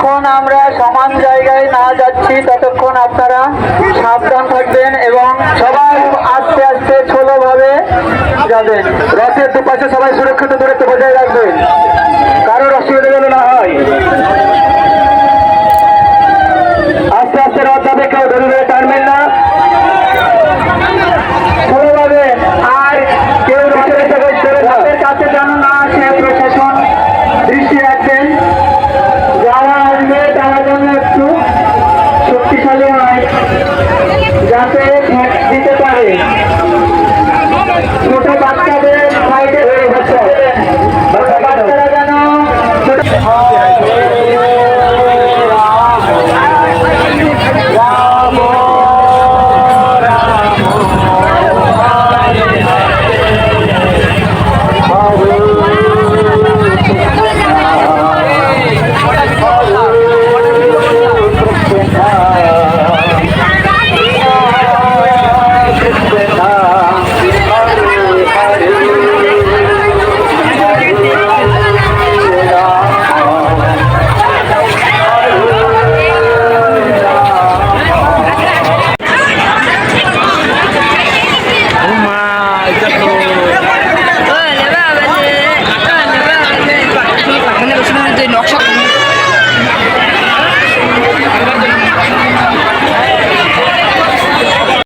যতক্ষণ আমরা সমান জায়গায় না যাচ্ছি, ততক্ষণ আপনারা সাবধান থাকবেন এবং সবাই আস্তে আস্তে ছোলোভাবে যাবেন। রথের দুপাশে সবাই সুরক্ষিত দূরত্ব বজায় রাখবেন। খেলোয়াড় যাতে দিতে পারে। ছোট বাচ্চাদের সাইডে হয়ে যাচ্ছে বাচ্চারা যেন